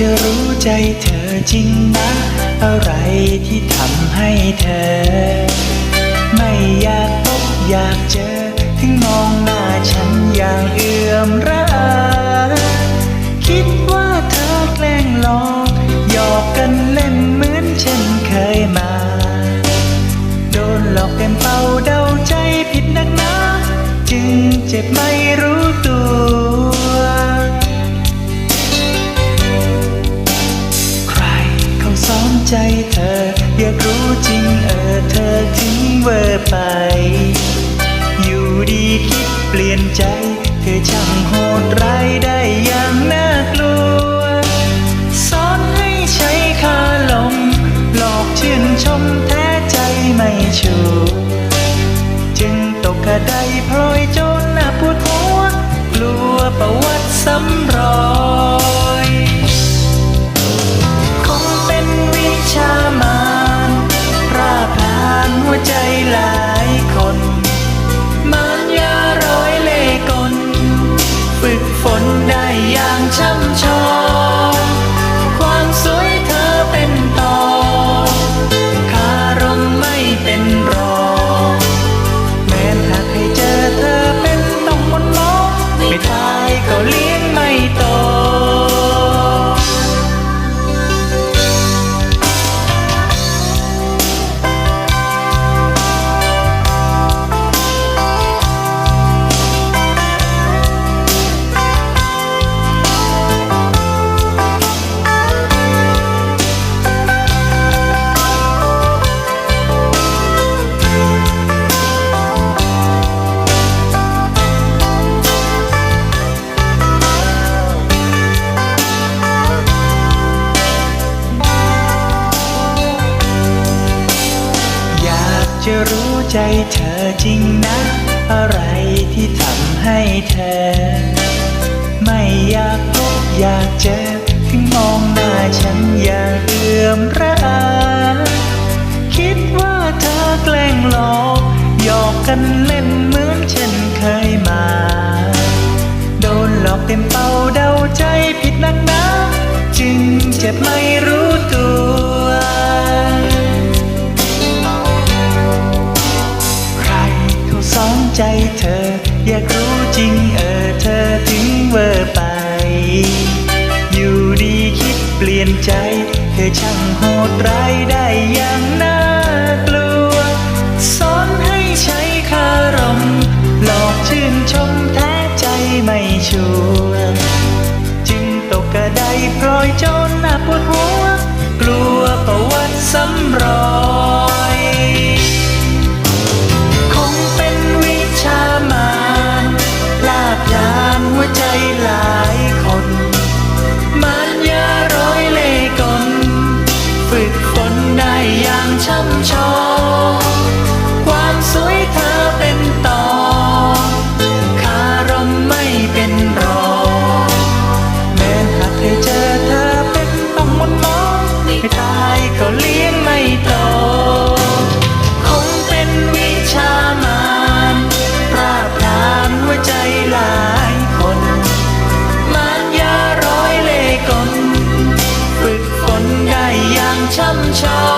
จะรู้ใจเธอจริงนะ อะไรที่ทำให้เธอ ไม่อยากพบอยากเจอ ถึงมองหน้าฉันอย่างเอื่อมระอาคิดว่าเธอแกล้งหลอกหยอกกันเล่นเหมือนเช่นเคยมา โดนหลอกเต็มเป่าเดาใจผิดนักหนาจึงเจ็บไม่รู้ ใจเธอ อยากรู้จริงเออเธอทิ้งเวอร์ไป อยู่ดีคิดเปลี่ยนใจ เธอช่างโหดร้ายได้ รู้ใจเธอจริงนะ อะไรที่ทำให้เธอ ไม่อยากพบอยากเจอถึงมองหน้าฉันอย่าเอื่อมระอาคิดว่าเธอแกล้งหลอกหยอกกันเล่นเหมือนเช่นเคยมา โดนหลอกเต็มเป่าเดาใจผิดนักหนาจึงเจ็บไม่รู้ ใจเธอ อยากรู้จริงเออเธอถึงเวอร์ไป อยู่ดีคิดเปลี่ยนใจ เธอช่างโหดร้ายได้อย่างน่ากลัวสอนให้ใช้คารม หลอกชื่นชมแท้ใจไม่ชัวจึงตกกระไดพลอยจนหน้าปวดหัว ช่ำชองความสวยเธอเป็นต่อคารมไม่เป็นรองแม้หากเคยเจอเธอเป็นต้องมุนมองไม่ตายก็เลี้ยงไม่โตคงเป็นวิชามานปราบรามหัวใจหลายคนมารยาร้อยเล่กลฝึกฝนได้อย่างช่ำชอง